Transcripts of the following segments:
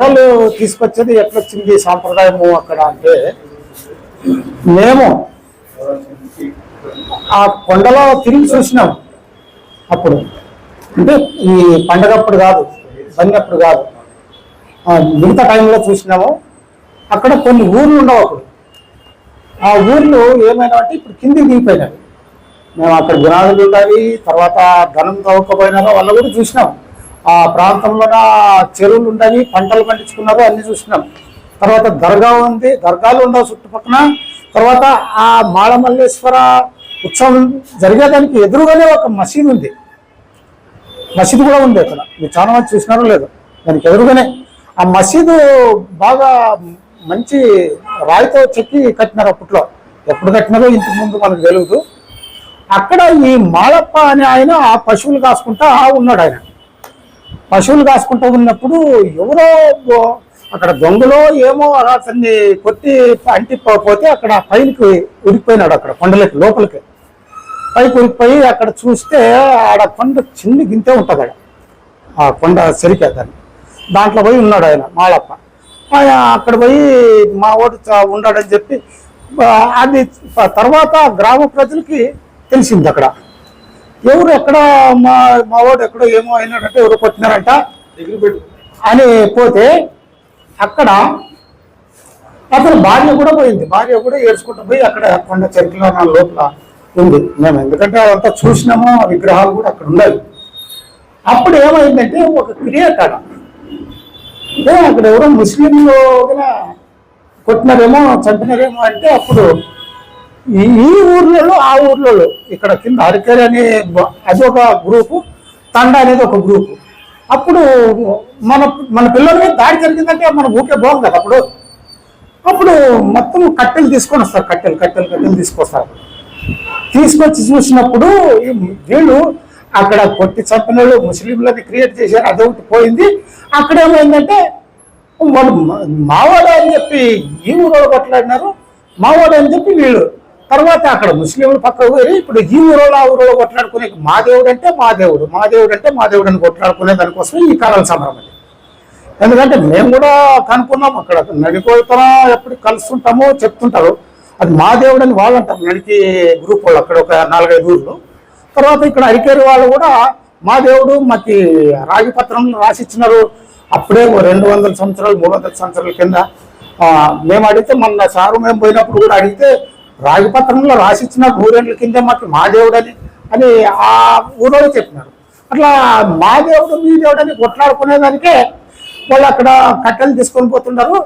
వాళ్ళు తీసుకొచ్చేది ఎట్లొచ్చింది సాంప్రదాయము అక్కడ అంటే మేము ఆ కొండలో తిరిగి చూసినాం అప్పుడు. అంటే ఈ పండగప్పుడు కాదు బందప్పుడు కాదు. మిగతా టైంలో చూసినాము. అక్కడ కొన్ని ఊర్లు ఉండవు అప్పుడు. ఆ ఊర్లు ఏమైనా అంటే ఇప్పుడు కిందికి దిగిపోయినాయి. మేము అక్కడ గుణాలు ఉండవి తర్వాత ధనం తవ్వకపోయినారో వాళ్ళు కూడా చూసినాం. ఆ ప్రాంతంలోన చెరువులు ఉండవి పంటలు పండించుకున్నారు అన్ని చూసినాం. తర్వాత దర్గా ఉంది దర్గాలు ఉండవు చుట్టుపక్కన. తర్వాత ఆ మాళమల్లేశ్వర ఉత్సవం జరిగేదానికి ఎదురుగానే ఒక మసీద్ ఉంది. మసీదు కూడా ఉంది అక్కడ. మీరు చాలా మంది చూసినారో లేదు. దానికి ఎదురుగానే. ఆ మసీదు బాగా మంచి రాయితో చెక్కి కట్టినారు అప్పట్లో. ఎప్పుడు కట్టినారో ఇంతకు ముందు మనకు తెలియదు అక్కడ ఈ మాళప్ప అనే ఆయన ఆ పశువులు కాసుకుంటా ఉన్నాడు ఆయన. పశువులు కాసుకుంటూ ఉన్నప్పుడు ఎవరో అక్కడ దొంగలో ఏమో అతన్ని కొట్టి అంటి పోతే అక్కడ పైకి ఉరికిపోయినాడు అక్కడ కొండలకి లోపలికి. పైకి ఉరికిపోయి అక్కడ చూస్తే ఆడ కొండ చిన్ని గింతే ఉంటుంది అక్కడ ఆ కొండ సరికేదాన్ని దాంట్లో పోయి ఉన్నాడు ఆయన మాళప్ప అక్కడ పోయి మా ఓటు ఉన్నాడని చెప్పి అది తర్వాత గ్రామ ప్రజలకి తెలిసింది అక్కడ. ఎవరు ఎక్కడ మా మా వాడు ఎక్కడో ఏమో అయినాడంటే ఎవరు కొట్టినారంట. అని పోతే అక్కడ అతని భార్య కూడా పోయింది. భార్య కూడా ఏడ్చుకుంటూ పోయి అక్కడ కొండ చెరుకులో నా లోపల ఉంది. మేము ఎందుకంటే అదంతా చూసినాము ఆ విగ్రహాలు కూడా అక్కడ ఉన్నాయి. అప్పుడు ఏమైందంటే ఒక క్రియేట్ ఆడ. అంటే అక్కడ ఎవరో ముస్లింలు కూడా కొట్టినారేమో చంపినారేమో అంటే అప్పుడు ఈ ఊర్లలో ఆ ఊర్లలో ఇక్కడ కింద అరకేరి అనే బ- అది ఒక గ్రూపు తండ అనేది ఒక గ్రూపు. అప్పుడు మన మన పిల్లల మీద దాడి జరిగిందంటే మన ఊకే బాగుంది కదా అప్పుడు? అప్పుడు మొత్తం కట్టెలు తీసుకొని వస్తారు కట్టెలు కట్టెలు కట్టెలు తీసుకొస్తారు. తీసుకొచ్చి చూసినప్పుడు వీళ్ళు అక్కడ కొట్టి చంపినలు వాళ్ళు ముస్లింలని క్రియేట్ చేశారు అదొకటి పోయింది. అక్కడ ఏమైందంటే వాళ్ళు మా- మావాడు అని చెప్పి ఈ ఊరు కొట్లాడినారు మావాడు అని చెప్పి వీళ్ళు తర్వాత అక్కడ ముస్లింలు పక్కకు ఊరి ఇప్పుడు ఈ ఊరు ఆ ఊరోలో కొట్లాడుకునే మా దేవుడు అంటే మా దేవుడు మా దేవుడు అంటే మా దేవుడు అని కొట్లాడుకునే దానికోసం ఈ కాలాల సంబరం ఎందుకంటే మేము కూడా కనుక్కున్నాం అక్కడ. నడిపోతున్నా ఎప్పుడు కలుస్తుంటామో చెప్తుంటారు. అది మా దేవుడు అని వాళ్ళు అంటారు నడికి గ్రూప్ వాళ్ళు అక్కడ ఒక నాలుగైదు ఊర్లు. తర్వాత ఇక్కడ అరికేరు వాళ్ళు కూడా మా దేవుడు మాకి రాగిపత్రం రాసిచ్చినారు అప్పుడే ఓ రెండు వందల సంవత్సరాలు మూడు వందల సంవత్సరాల కింద. మేము అడిగితే మొన్న సారు మేము పోయినప్పుడు కూడా అడిగితే రాగి పత్రంలో రాసిచ్చిన నూరేళ్ళ కింద మాకు మా దేవుడని అని ఆ ఊరోళ్ళు చెప్పినారు. అట్లా మా దేవుడు మీ దేవుడు అని కొట్లాడుకునేదానికే వాళ్ళు అక్కడ కట్టెలు తీసుకొని పోతున్నారు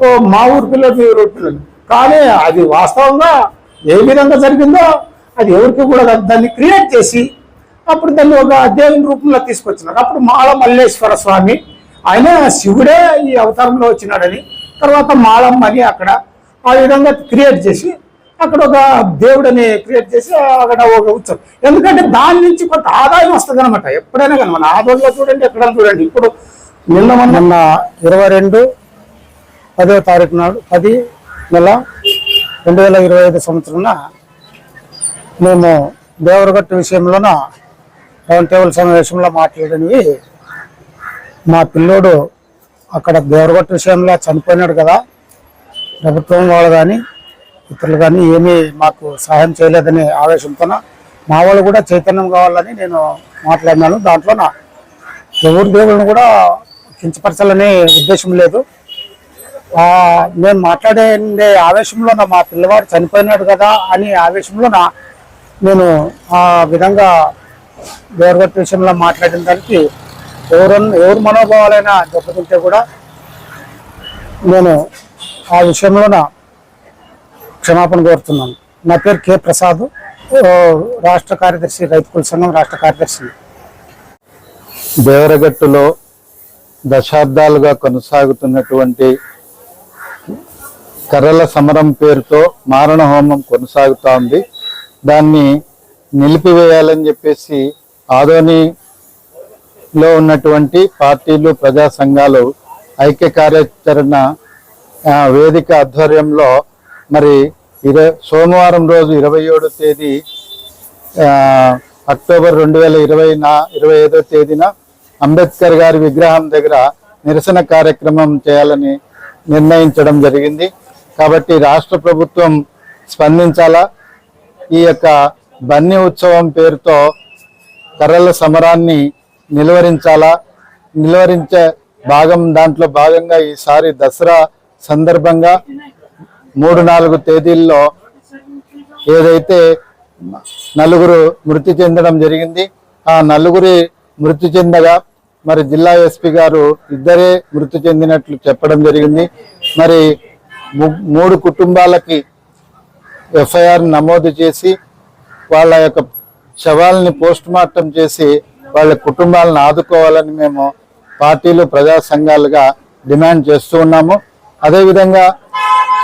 ఓ మా ఊరి పిల్లలు మీ ఊరి పిల్లలు. కానీ అది వాస్తవంగా ఏ విధంగా జరిగిందో అది ఎవరికి కూడా దాన్ని క్రియేట్ చేసి అప్పుడు దాన్ని ఒక దేవుని రూపంలో తీసుకొచ్చినారు. అప్పుడు మాల మల్లేశ్వర స్వామి ఆయన శివుడే ఈ అవతారంలో వచ్చినాడని తర్వాత మాలమ్మ అని అక్కడ ఆ విధంగా క్రియేట్ చేసి అక్కడ ఒక దేవుడని క్రియేట్ చేసి అక్కడ ఒక ఉత్సవం. ఎందుకంటే దాని నుంచి కొంత ఆదాయం వస్తుంది అనమాట ఎప్పుడైనా కానీ మన ఆదాయంలో చూడండి ఎక్కడైనా చూడండి. ఇప్పుడు నిన్న మొన్న ఇరవై రెండు పదో తారీఖు నాడు పది నెల రెండు వేల ఇరవై ఐదు సంవత్సరంలో మేము దేవరగట్టు విషయంలోన రౌండ్ టేబుల్ సమావేశంలో మాట్లాడినవి. మా పిల్లోడు అక్కడ దేవరగట్టు విషయంలో చనిపోయినాడు కదా ప్రభుత్వం వాళ్ళు కానీ ఇతరులు కానీ ఏమీ మాకు సహాయం చేయలేదనే ఆవేశంతో మా వాళ్ళు కూడా చైతన్యం కావాలని నేను మాట్లాడినాను. దాంట్లో నా ఎవరి దేవుళ్ళని కూడా కించపరచాలనే ఉద్దేశం లేదు. నేను మాట్లాడే ఆవేశంలో నా మా పిల్లవాడు చనిపోయినాడు కదా అని ఆవేశంలో నా నేను ఆ విధంగా దేవరగట్టు విషయంలో మాట్లాడిన దానికి ఎవరు ఎవరు మనోభావాలైనా దెబ్బతింటే కూడా నేను ఆ విషయంలో నా క్షమాపణ కోరుతున్నాను. నా పేరు కె ప్రసాద్. రాష్ట్ర కార్యదర్శి రైతు కుల సంఘం రాష్ట్ర కార్యదర్శి. దేవరగట్టులో దశాబ్దాలుగా కొనసాగుతున్నటువంటి కర్రల సమరం పేరుతో మారణ హోమం కొనసాగుతూ ఉంది. దాన్ని నిలిపివేయాలని చెప్పేసి ఆదోనిలో ఉన్నటువంటి పార్టీలు ప్రజా సంఘాలు ఐక్య కార్యాచరణ వేదిక ఆధ్వర్యంలో మరి ఇరవై సోమవారం రోజు ఇరవై ఏడో తేదీ అక్టోబర్ రెండు వేల ఇరవై నా ఇరవై ఐదో తేదీన అంబేద్కర్ గారి విగ్రహం దగ్గర నిరసన కార్యక్రమం చేయాలని నిర్ణయించడం జరిగింది. కాబట్టి రాష్ట్ర ప్రభుత్వం స్పందించాలా? ఈ యొక్క బన్నీ ఉత్సవం పేరుతో కర్రల సమరాన్ని నిలువరించాలా? నిలువరించే భాగం దాంట్లో భాగంగా ఈసారి దసరా సందర్భంగా మూడు నాలుగు తేదీల్లో ఏదైతే నలుగురు మృతి చెందడం జరిగింది ఆ నలుగురి మృతి చెందగా మరి జిల్లా ఎస్పీ గారు ఇద్దరే మృతి చెందినట్లు చెప్పడం జరిగింది. మరి ము- మూడు కుటుంబాలకి ఎఫ్ఐఆర్ నమోదు చేసి వాళ్ళ యొక్క శవాలని పోస్ట్ మార్టం చేసి వాళ్ళ కుటుంబాలను ఆదుకోవాలని మేము పార్టీలు ప్రజా సంఘాలుగా డిమాండ్ చేస్తూ ఉన్నాము. అదేవిధంగా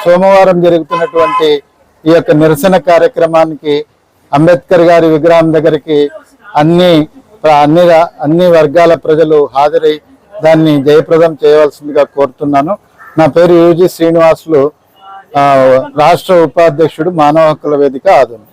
సోమవారం జరుగుతున్నటువంటి ఈ యొక్క నిరసన కార్యక్రమానికి అంబేద్కర్ గారి విగ్రహం దగ్గరికి అన్ని అన్ని అన్ని వర్గాల ప్రజలు హాజరై దాన్ని జయప్రదం చేయవలసిందిగా కోరుతున్నాను. నా పేరు యూజీ శ్రీనివాసులు. రాష్ట్ర ఉపాధ్యక్షుడు మానవ హక్కుల వేదిక ఆదును